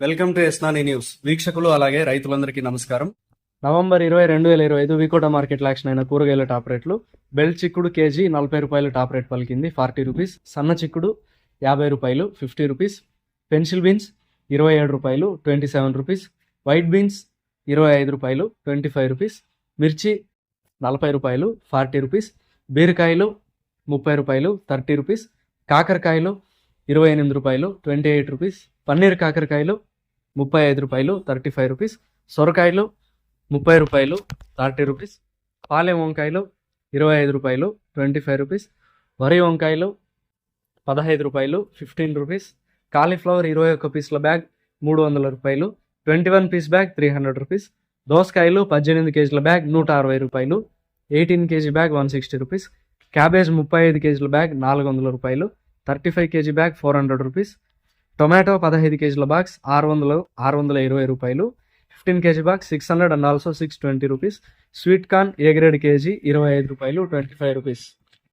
Welcome to ఎస్నాని news. వీక్షకులు అలాగే రైతులందరికీ నమస్కారం. నవంబర్ ఇరవై రెండు వేల ఇరవై ఐదు వికోట మార్కెట్ యాక్షన్ అయిన కూరగాయల టాప్ రేట్లు. బెల్ చిక్కుడు కేజీ నలభై రూపాయలు టాప్ రేట్ పలికింది. Forty rupees. సన్న చిక్కుడు యాభై రూపాయలు ఫిఫ్టీ రూపీస్. పెన్సిల్ బీన్స్ ఇరవై ఏడు రూపాయలు twenty seven rupees. White beans ఇరవై ఐదు రూపాయలు ట్వంటీ ఫైవ్ రూపీస్. మిర్చి నలభై రూపాయలు ఫార్టీ రూపీస్. బీరకాయలు ముప్పై రూపాయలు థర్టీ రూపీస్. కాకరకాయలు ఇరవై ఎనిమిది రూపాయలు ట్వంటీ ఎయిట్ రూపీస్. పన్నీర్ కాకరకాయలు ముప్పై ఐదు రూపాయలు థర్టీ ఫైవ్ రూపీస్. సొరకాయలు ముప్పై రూపాయలు థర్టీ రూపీస్. పాలెం వంకాయలు ఇరవై ఐదు రూపాయలు ట్వంటీ ఫైవ్ రూపీస్. వరి వంకాయలు పదహైదు రూపాయలు ఫిఫ్టీన్ రూపీస్. కాలీఫ్లవర్ ఇరవై ఒక్క పీసుల బ్యాగ్ మూడు వందల రూపాయలు. Twenty one piece bag three hundred rupees. దోసకాయలు పద్దెనిమిది కేజీల బ్యాగ్ నూట అరవై రూపాయలు. Eighteen KG bag one sixty rupees. Cabbage ముప్పై ఐదు కేజీల బ్యాగ్ నాలుగు వందల రూపాయలు. Thirty five KG bag four hundred rupees. Tomato పదహైదు కేజీల బాక్స్ ఆరు వందలు ఆరు వందల ఇరవై రూపాయలు. Fifteen KG box six hundred and also six twenty rupees. Sweet corn A grade KG ఇరవై ఐదు రూపాయలు ట్వంటీ ఫైవ్ రూపీస్.